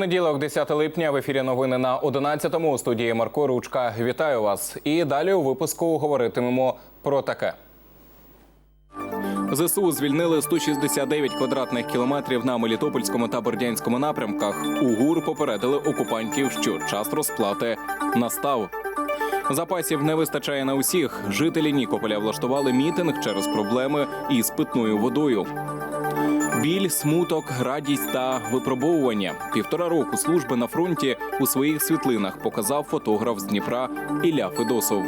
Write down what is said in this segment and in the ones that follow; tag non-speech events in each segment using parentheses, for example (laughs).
Понеділок, 10 липня, в ефірі новини на 11-му у студії Марко Ручка. Вітаю вас. І далі у випуску говоритимемо про таке. ЗСУ звільнили 169 квадратних кілометрів на Мелітопольському та Бердянському напрямках. У ГУР попередили окупантів, що час розплати настав. Запасів не вистачає на усіх. Жителі Нікополя влаштували мітинг через проблеми із питною водою. Біль, смуток, радість та випробовування. Півтора року служби на фронті у своїх світлинах показав фотограф з Дніпра Ілля Федосов.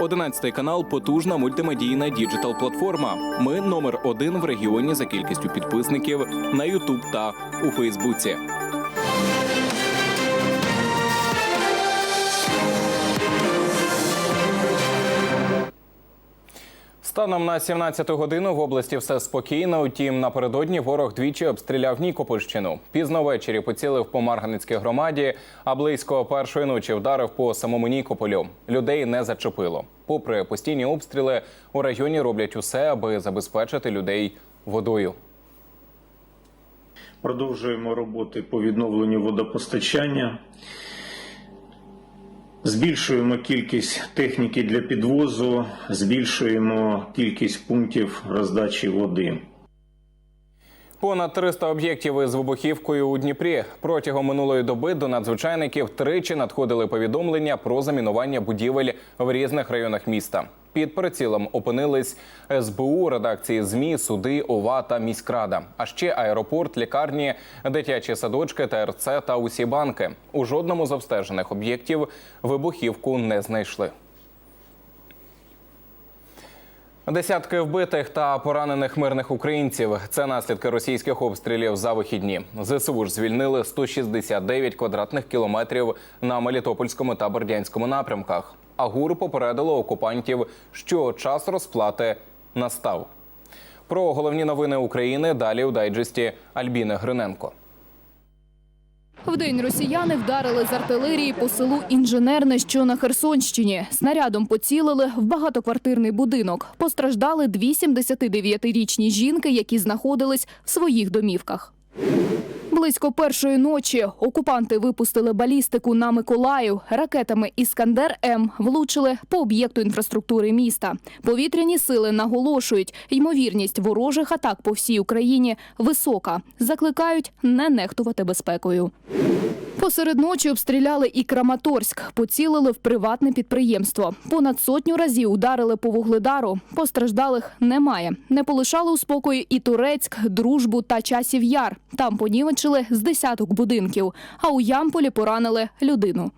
11 канал потужна мультимедійна діджитал-платформа. Ми номер один в регіоні за кількістю підписників на Ютуб та у Фейсбуці. Станом на 17 годину в області все спокійно. Утім, напередодні ворог двічі обстріляв Нікопольщину. Пізно ввечері поцілив по Марганицькій громаді, а близько першої ночі вдарив по самому Нікополю. Людей не зачепило. Попри постійні обстріли, у районі роблять усе, аби забезпечити людей водою. Продовжуємо роботи по відновленню водопостачання. Збільшуємо кількість техніки для підвозу, збільшуємо кількість пунктів роздачі води. Понад 300 об'єктів із вибухівкою у Дніпрі протягом минулої доби до надзвичайників тричі надходили повідомлення про замінування будівель в різних районах міста. Під прицілом опинились СБУ, редакції ЗМІ, суди, ОВА та міськрада. А ще аеропорт, лікарні, дитячі садочки, ТРЦ та усі банки. У жодному з обстежених об'єктів вибухівку не знайшли. Десятки вбитих та поранених мирних українців. Це наслідки російських обстрілів за вихідні. ЗСУ ж звільнили 169 квадратних кілометрів на Мелітопольському та Бердянському напрямках. А ГУР попередило окупантів, що час розплати настав. Про головні новини України далі у дайджесті Альбіни Гриненко. Вдень росіяни вдарили з артилерії по селу Інженерне, що на Херсонщині. Снарядом поцілили в багатоквартирний будинок. Постраждали дві 79-річні жінки, які знаходились в своїх домівках. Близько першої ночі окупанти випустили балістику на Миколаїв. Ракетами Іскандер М влучили по об'єкту інфраструктури міста. Повітряні сили наголошують, ймовірність ворожих атак по всій Україні висока. Закликають не нехтувати безпекою. Посеред ночі обстріляли і Краматорськ, поцілили в приватне підприємство. Понад сотню разів ударили по вугледару. Постраждалих немає. Не полишали у спокої і Турецьк, Дружбу та Часів Яр. Там понівечили з десяток будинків. А у Ямполі поранили людину.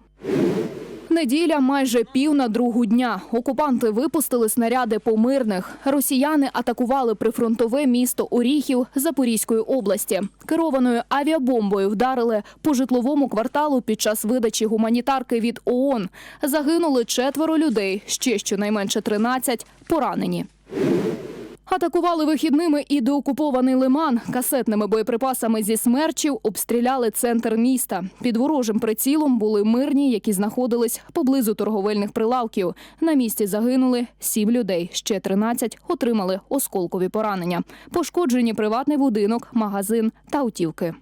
Неділя майже пів на другу дня. Окупанти випустили снаряди по мирних. Росіяни атакували прифронтове місто Оріхів Запорізької області. Керованою авіабомбою вдарили по житловому кварталу під час видачі гуманітарки від ООН. Загинули четверо людей, ще щонайменше 13 поранені. Атакували вихідними і деокупований лиман. Касетними боєприпасами зі смерчів обстріляли центр міста. Під ворожим прицілом були мирні, які знаходились поблизу торговельних прилавків. На місці загинули сім людей. Ще 13 отримали осколкові поранення. Пошкоджені приватний будинок, магазин та автівки.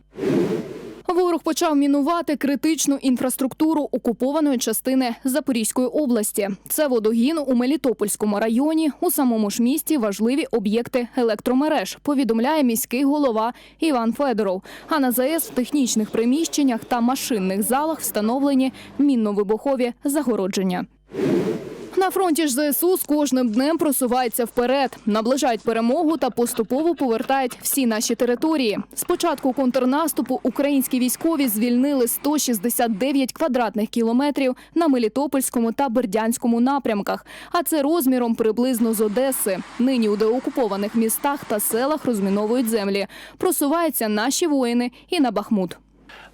Ворог почав мінувати критичну інфраструктуру окупованої частини Запорізької області. Це водогін у Мелітопольському районі. У самому ж місті важливі об'єкти електромереж. Повідомляє міський голова Іван Федоров. А на ЗАЕС в технічних приміщеннях та машинних залах встановлені мінно-вибухові загородження. На фронті ж ЗСУ з кожним днем просувається вперед, наближають перемогу та поступово повертають всі наші території. З початку контрнаступу українські військові звільнили 169 квадратних кілометрів на Мелітопольському та Бердянському напрямках. А це розміром приблизно з Одеси. Нині у деокупованих містах та селах розміновують землі. Просуваються наші воїни і на Бахмут.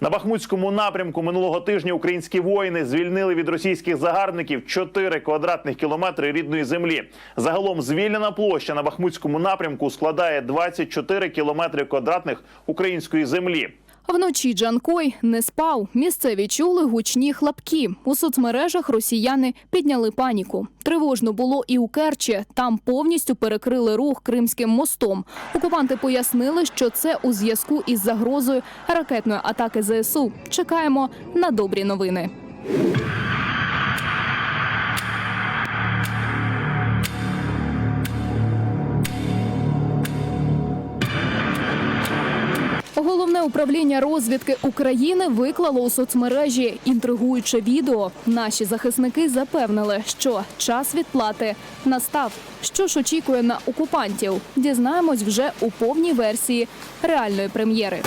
На Бахмутському напрямку минулого тижня українські воїни звільнили від російських загарбників 4 квадратних кілометри рідної землі. Загалом звільнена площа на Бахмутському напрямку складає 24 кілометри квадратних української землі. Вночі Джанкой не спав. Місцеві чули гучні хлопки. У соцмережах росіяни підняли паніку. Тривожно було і у Керчі. Там повністю перекрили рух Кримським мостом. Окупанти пояснили, що це у зв'язку із загрозою ракетної атаки ЗСУ. Чекаємо на добрі новини. Головне управління розвідки України виклало у соцмережі інтригуюче відео. Наші захисники запевнили, що час відплати настав. Що ж очікує на окупантів? Дізнаємось вже у повній версії реальної прем'єри.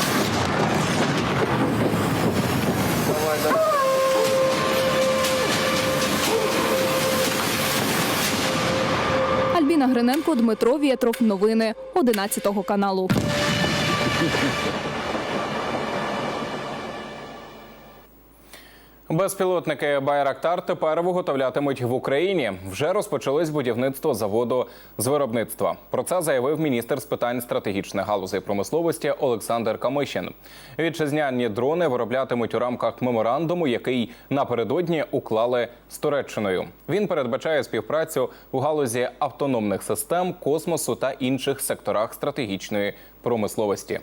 Альбіна Гриненко, Дмитро Вєтров. Новини 11 каналу. Безпілотники Байрактар тепер виготовлятимуть в Україні. Вже розпочалось будівництво заводу з виробництва. Про це заявив міністр з питань стратегічних галузей промисловості Олександр Камишин. Вітчизняні дрони вироблятимуть у рамках меморандуму, який напередодні уклали з Туреччиною. Він передбачає співпрацю у галузі автономних систем, космосу та інших секторах стратегічної промисловості.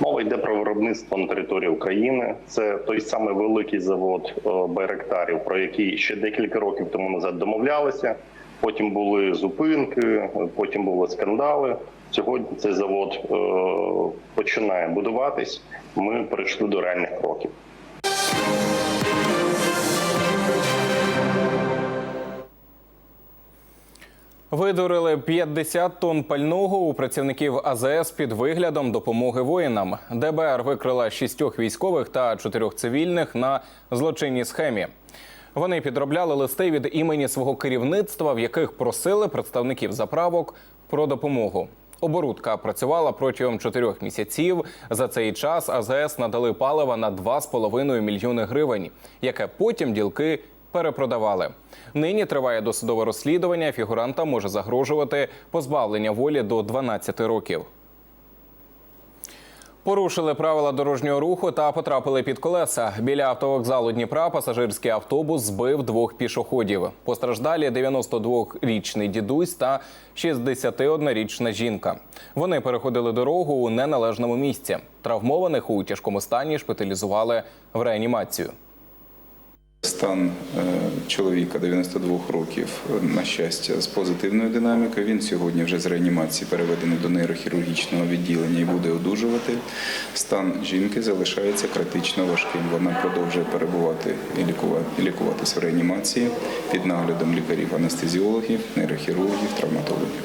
Мова йде про виробництво на території України. Це той самий великий завод е, Байректарів, про який ще декілька років тому назад домовлялися. Потім були зупинки, потім були скандали. Сьогодні цей завод е, починає будуватись. Ми перейшли до реальних кроків. Видурили 50 тонн пального у працівників АЗС під виглядом допомоги воїнам. ДБР викрила шістьох військових та чотирьох цивільних на злочинній схемі. Вони підробляли листи від імені свого керівництва, в яких просили представників заправок про допомогу. Оборудка працювала протягом чотирьох місяців. За цей час АЗС надали палива на 2,5 мільйони гривень, яке потім ділки перепродавали. Нині триває досудове розслідування. Фігуранта може загрожувати позбавлення волі до 12 років. Порушили правила дорожнього руху та потрапили під колеса. Біля автовокзалу Дніпра пасажирський автобус збив двох пішоходів. Постраждалі 92-річний дідусь та 61-річна жінка. Вони переходили дорогу у неналежному місці. Травмованих у тяжкому стані шпиталізували в реанімацію. Стан е, чоловіка 92 років, е, на щастя, з позитивною динамікою. Він сьогодні вже з реанімації переведений до нейрохірургічного відділення і буде одужувати. Стан жінки залишається критично важким. Вона продовжує перебувати і лікувати, і лікуватись в реанімації під наглядом лікарів-анестезіологів, нейрохірургів, травматологів.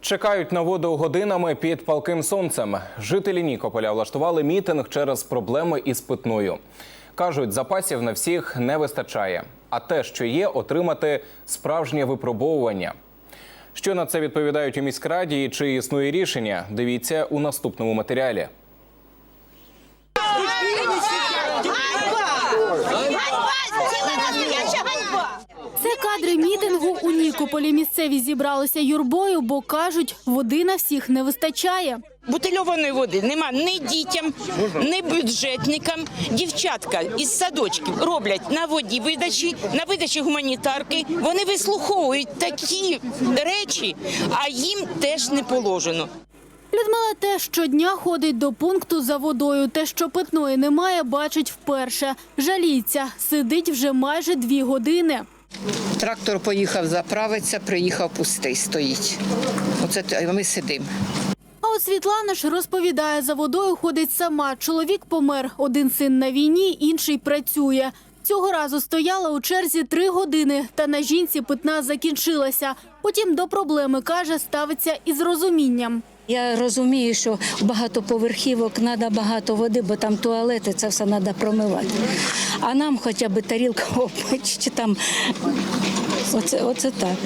Чекають на воду годинами під палким сонцем. Жителі Нікополя влаштували мітинг через проблеми із питною. Кажуть, запасів на всіх не вистачає. А те, що є, отримати справжнє випробовування. Що на це відповідають у міськраді і чи існує рішення? Дивіться у наступному матеріалі. Нікополі. Місцеві зібралися юрбою, бо кажуть, води на всіх не вистачає. Бутильованої води нема ні дітям, ні бюджетникам. Дівчатка із садочків роблять на воді видачі, на видачі гуманітарки. Вони вислуховують такі речі, а їм теж не положено. Людмила теж щодня ходить до пункту за водою. Те, що питної немає, бачить вперше. Жаліється, сидить вже майже дві години. Трактор поїхав заправитися, приїхав пустий, стоїть. Оце ми сидимо. А от Світлана ж розповідає, за водою ходить сама. Чоловік помер, один син на війні, інший працює. Цього разу стояла у черзі три години, та на жінці питна закінчилася. Потім до проблеми, каже, ставиться із розумінням. Я розумію, що багатоповерхівок треба багато води, бо там туалети, це все треба промивати. А нам хоча б тарілка опить, чи там оце, оце так.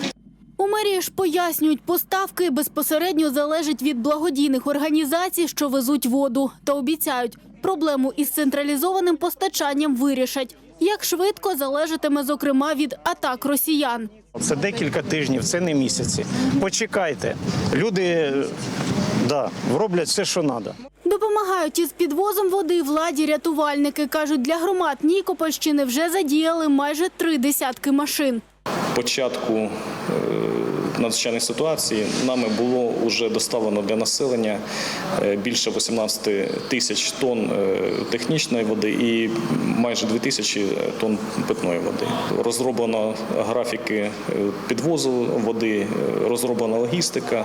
У мерії ж пояснюють, поставки безпосередньо залежать від благодійних організацій, що везуть воду, та обіцяють, проблему із централізованим постачанням вирішать. Як швидко залежатиме, зокрема, від атак росіян. Це декілька тижнів, це не місяці. Почекайте. Люди Да, роблять все, що треба. Допомагають із підвозом води владі рятувальники. Кажуть, для громад Нікопольщини вже задіяли майже три десятки машин. початку е, надзвичайної ситуації нами було вже доставлено для населення е, більше 18 тисяч тонн е, технічної води і майже 2 тисячі тонн питної води. Розроблено графіки підвозу води, розроблена логістика.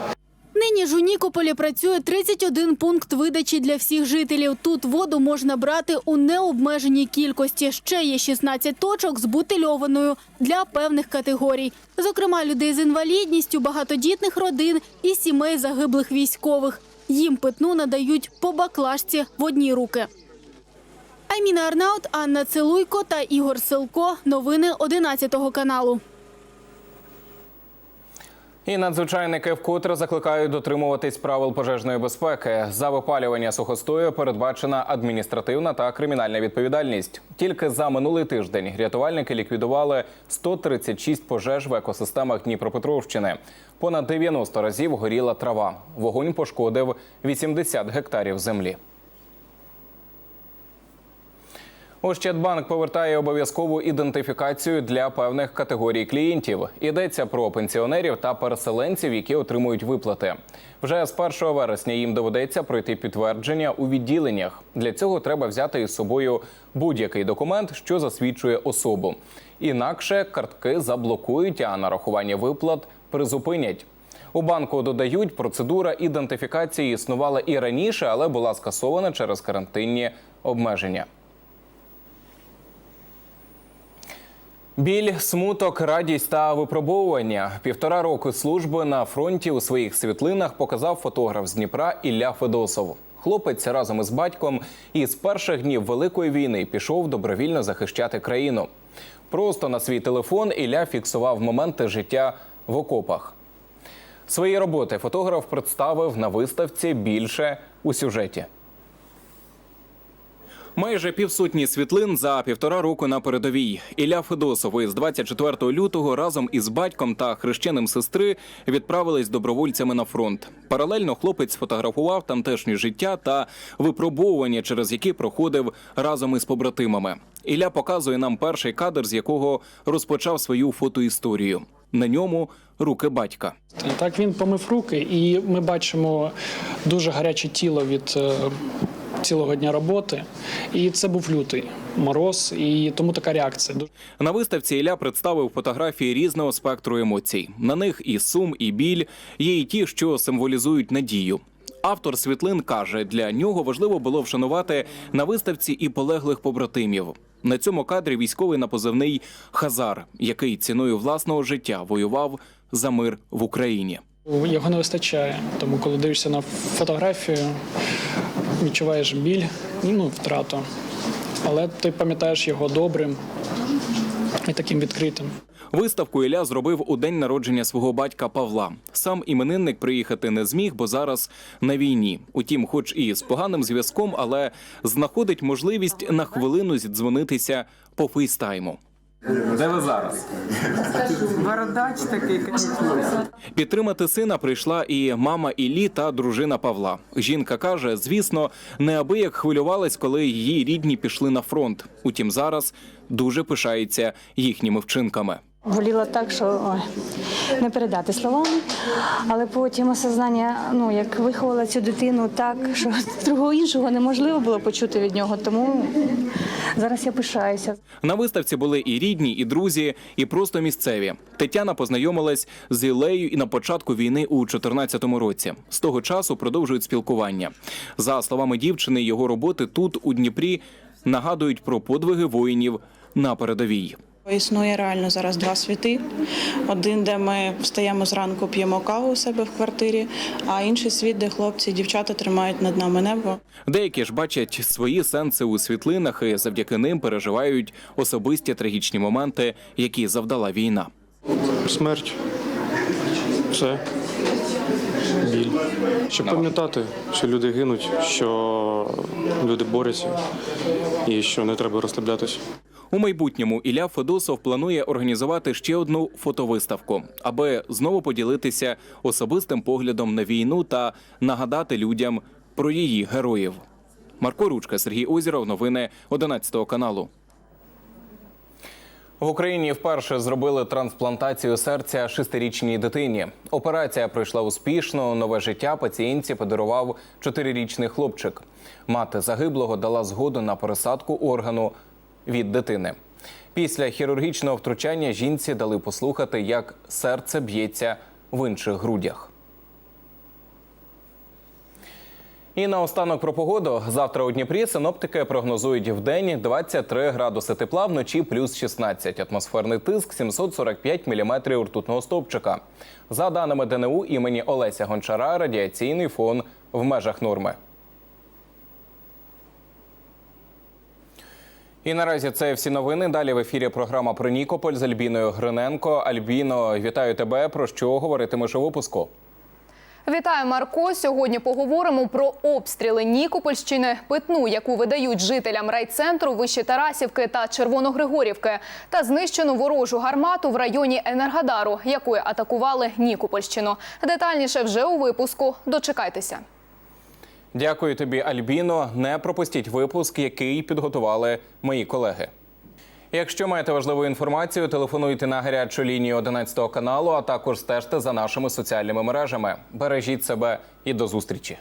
Нині ж у Нікополі працює 31 пункт видачі для всіх жителів. Тут воду можна брати у необмеженій кількості. Ще є 16 точок з бутильованою для певних категорій. Зокрема, людей з інвалідністю, багатодітних родин і сімей загиблих військових. Їм питну надають по баклажці в одні руки. Айміна Арнаут, Анна Целуйко та Ігор Силко. Новини 11 каналу. І надзвичайники вкотре закликають дотримуватись правил пожежної безпеки. За випалювання сухостою передбачена адміністративна та кримінальна відповідальність. Тільки за минулий тиждень рятувальники ліквідували 136 пожеж в екосистемах Дніпропетровщини. Понад 90 разів горіла трава. Вогонь пошкодив 80 гектарів землі. Ощадбанк повертає обов'язкову ідентифікацію для певних категорій клієнтів. Йдеться про пенсіонерів та переселенців, які отримують виплати. Вже з 1 вересня їм доведеться пройти підтвердження у відділеннях. Для цього треба взяти із собою будь-який документ, що засвідчує особу. Інакше картки заблокують, а нарахування виплат призупинять. У банку додають, процедура ідентифікації існувала і раніше, але була скасована через карантинні обмеження. Біль, смуток, радість та випробовування. Півтора року служби на фронті у своїх світлинах показав фотограф з Дніпра Ілля Федосов. Хлопець разом із батьком із перших днів Великої війни пішов добровільно захищати країну. Просто на свій телефон Ілля фіксував моменти життя в окопах. Свої роботи фотограф представив на виставці більше у сюжеті. Майже півсотні світлин за півтора року на передовій. Ілля Федосов із 24 лютого разом із батьком та хрещеним сестри відправились добровольцями на фронт. Паралельно хлопець фотографував тамтешнє життя та випробовування, через які проходив разом із побратимами. Ілля показує нам перший кадр, з якого розпочав свою фотоісторію. На ньому руки батька. Так він помив руки, і ми бачимо дуже гаряче тіло від е, цілого дня роботи. І це був лютий мороз, і тому така реакція. На виставці Ілля представив фотографії різного спектру емоцій. На них і сум, і біль, є і ті, що символізують надію. Автор світлин каже, для нього важливо було вшанувати на виставці і полеглих побратимів. На цьому кадрі військовий на позивний Хазар, який ціною власного життя воював за мир в Україні. Його не вистачає. Тому, коли дивишся на фотографію, відчуваєш біль, ну, втрату. Але ти пам'ятаєш його добрим і таким відкритим. Виставку Ілля зробив у день народження свого батька Павла. Сам іменинник приїхати не зміг, бо зараз на війні. Утім, хоч і з поганим зв'язком, але знаходить можливість на хвилину зідзвонитися по фейстайму. Де ви зараз? Бородач такий. Підтримати сина прийшла і мама Іллі та дружина Павла. Жінка каже, звісно, неабияк хвилювалась, коли її рідні пішли на фронт. Утім, зараз дуже пишається їхніми вчинками. Боліло так, що ой, не передати словами. Але потім осознання, ну як виховала цю дитину так, що (laughs) другого іншого неможливо було почути від нього. Тому зараз я пишаюся. На виставці були і рідні, і друзі, і просто місцеві. Тетяна познайомилась з Ілею і на початку війни у 2014 році. З того часу продовжують спілкування. За словами дівчини, його роботи тут, у Дніпрі, нагадують про подвиги воїнів на передовій. Існує реально зараз два світи. Один, де ми встаємо зранку, п'ємо каву у себе в квартирі, а інший світ, де хлопці і дівчата тримають над нами небо. Деякі ж бачать свої сенси у світлинах і завдяки ним переживають особисті трагічні моменти, які завдала війна. Смерть. Все. Біль. Щоб пам'ятати, що люди гинуть, що люди борються і що не треба розслаблятися. У майбутньому Ілля Федосов планує організувати ще одну фотовиставку, аби знову поділитися особистим поглядом на війну та нагадати людям про її героїв. Марко Ручка, Сергій Озіров, новини 11 каналу. В Україні вперше зробили трансплантацію серця шестирічній дитині. Операція пройшла успішно. Нове життя пацієнтці подарував чотирирічний хлопчик. Мати загиблого дала згоду на пересадку органу від дитини. Після хірургічного втручання жінці дали послухати, як серце б'ється в інших грудях. І наостанок про погоду. Завтра у Дніпрі синоптики прогнозують в день 23 градуси тепла, вночі плюс 16. Атмосферний тиск 745 міліметрів ртутного стовпчика. За даними ДНУ імені Олеся Гончара, радіаційний фон в межах норми. І наразі це всі новини. Далі в ефірі програма про Нікополь з Альбіною Гриненко. Альбіно, вітаю тебе. Про що говоритимеш у випуску? Вітаю, Марко. Сьогодні поговоримо про обстріли Нікопольщини, питну, яку видають жителям райцентру Вищі Тарасівки та Червоногригорівки, та знищену ворожу гармату в районі Енергодару, якою атакували Нікопольщину. Детальніше вже у випуску. Дочекайтеся. Дякую тобі, Альбіно. Не пропустіть випуск, який підготували мої колеги. Якщо маєте важливу інформацію, телефонуйте на гарячу лінію 11 каналу, а також стежте за нашими соціальними мережами. Бережіть себе і до зустрічі.